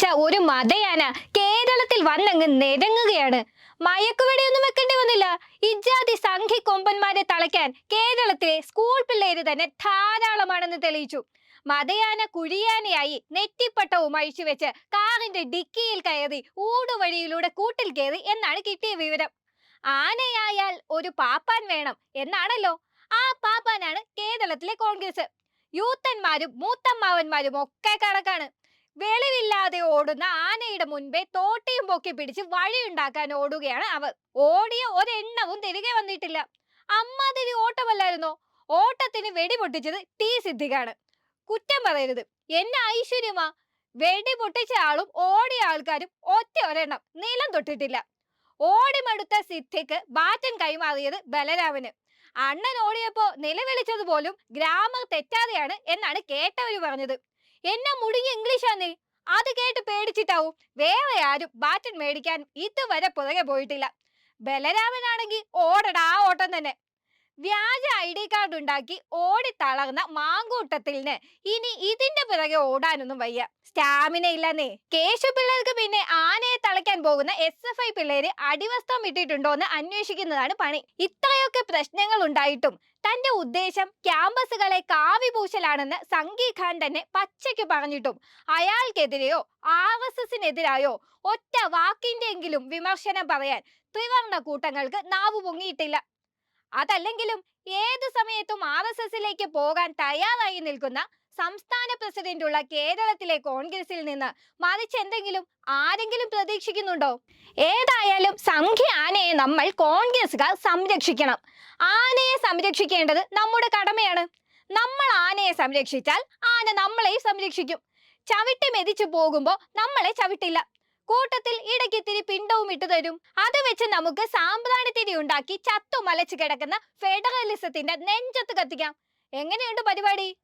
പിടിച്ച ഒരു മതയാന കേരളത്തിൽ വന്നങ്ങ് നിരങ്ങുകയാണ്. മയക്കുവെടിയൊന്നും വെക്കേണ്ടി വന്നില്ല. ഇജാതി സംഘി കൊമ്പന്മാരെ തളയ്ക്കാൻ കേരളത്തിലെ സ്കൂൾ പിള്ളേര് തന്നെ ധാരാളമാണെന്ന് തെളിയിച്ചു. മതയാന കുഴിയാനയായി നെറ്റിപ്പട്ടവും അഴിച്ചു വെച്ച് കാറിന്റെ ഡിക്കിയിൽ കയറി ഊടുവഴിയിലൂടെ കൂട്ടിൽ കയറി എന്നാണ് കിട്ടിയ വിവരം. ആനയായാൽ ഒരു പാപ്പാൻ വേണം എന്നാണല്ലോ. ആ പാപ്പാനാണ് കേരളത്തിലെ കോൺഗ്രസ്. യൂത്തന്മാരും മൂത്തമ്മാവന്മാരും ഒക്കെ കണക്കാണ്. വെളിവില്ലാതെ ഓടുന്ന ആനയുടെ മുൻപേ തോട്ടിയും പൊക്കി പിടിച്ച് വഴിയുണ്ടാക്കാൻ ഓടുകയാണ് അവർ. ഓടിയ ഒരെണ്ണവും തിരികെ വന്നിട്ടില്ല. അമ്മാതിരി ഓട്ടമല്ലായിരുന്നോ? ഓട്ടത്തിന് വെടിപൊട്ടിച്ചത് ടി സിദ്ധികാണ് കുറ്റം പറയരുത്. എന്നെ ഐശ്വര്യമാ. വെടി പൊട്ടിച്ച ആളും ഓടിയ ആൾക്കാരും ഒറ്റ ഒരെണ്ണം നിലം തൊട്ടിട്ടില്ല. ഓടിമടുത്ത സിദ്ധിക്ക് ബാറ്റൻ കൈമാറിയത് ബലരാമന്. അണ്ണൻ ഓടിയപ്പോ നിലവിളിച്ചത് പോലും ഗ്രാമർ തെറ്റാതെയാണ് എന്നാണ് കേട്ടവര് പറഞ്ഞത്. എന്നെ മുടിഞ്ഞ ഇംഗ്ലീഷാന്നേ അത് കേട്ട് പേടിച്ചിട്ടാവും. വേറെ ആരും ബാറ്റൻ മേടിക്കാൻ ഇതുവരെ പുറകെ പോയിട്ടില്ല. ബലരാമനാണെങ്കിൽ ഓടടാ ഓട്ടം തന്നെ. വ്യാജ ഐ ഡി കാർഡ് ഉണ്ടാക്കി ഓടി തളർന്ന മാങ്കൂട്ടത്തിന് ഇനി ഇതിന്റെ പിറകെ ഓടാനൊന്നും വയ്യ. സ്റ്റാമിന ഇല്ലെന്നേ. കേശു പിള്ളേർക്ക് പിന്നെ തളയ്ക്കാൻ പോകുന്ന എസ് എഫ് ഐ പിള്ളേര് അടിവസ്ത്രം ഇട്ടിട്ടുണ്ടോ എന്ന് അന്വേഷിക്കുന്നതാണ് പണി. ഇത്രയൊക്കെ പ്രശ്നങ്ങൾ ഉണ്ടായിട്ടും തന്റെ ഉദ്ദേശം ക്യാമ്പസുകളെ കാവിപൂശലാണെന്ന് സംഗി ഖാൻ തന്നെ പച്ചയ്ക്ക് പറഞ്ഞിട്ടും അയാൾക്കെതിരെയോ ആർ എസ് എസിനെതിരായോ ഒറ്റ വാക്കിന്റെയെങ്കിലും വിമർശനം പറയാൻ ത്രിവർണ കൂട്ടങ്ങൾക്ക് നാവ് പൊങ്ങിയിട്ടില്ല. അതല്ലെങ്കിലും ഏത് സമയത്തും ആർ എസ് എസിലേക്ക് പോകാൻ തയ്യാറായി നിൽക്കുന്ന സംസ്ഥാന പ്രസിഡന്റുള്ള കേരളത്തിലെ കോൺഗ്രസിൽ നിന്ന് മറിച്ച് എന്തെങ്കിലും ആരെങ്കിലും പ്രതീക്ഷിക്കുന്നുണ്ടോ? ഏതായാലും സംഖ്യ ആനയെ നമ്മൾ കോൺഗ്രസ്സുകാർ സംരക്ഷിക്കണം. ആനയെ സംരക്ഷിക്കേണ്ടത് നമ്മുടെ കടമയാണ്. നമ്മൾ ആനയെ സംരക്ഷിച്ചാൽ ആന നമ്മളെയും സംരക്ഷിക്കും. ചവിട്ടി മെതിച്ചു പോകുമ്പോൾ നമ്മളെ ചവിട്ടില്ല. കൂട്ടത്തിൽ ഇടയ്ക്ക് ഇത്തിരി പിണ്ടവും ഇട്ടു തരും. അത് വെച്ച് നമുക്ക് സാമ്പ്രാണിത്തിരി ഉണ്ടാക്കി ചത്തു മലച്ചു കിടക്കുന്ന ഫെഡറലിസത്തിന്റെ നെഞ്ചത്ത് കത്തിക്കാം. എങ്ങനെയുണ്ട് പരിപാടി?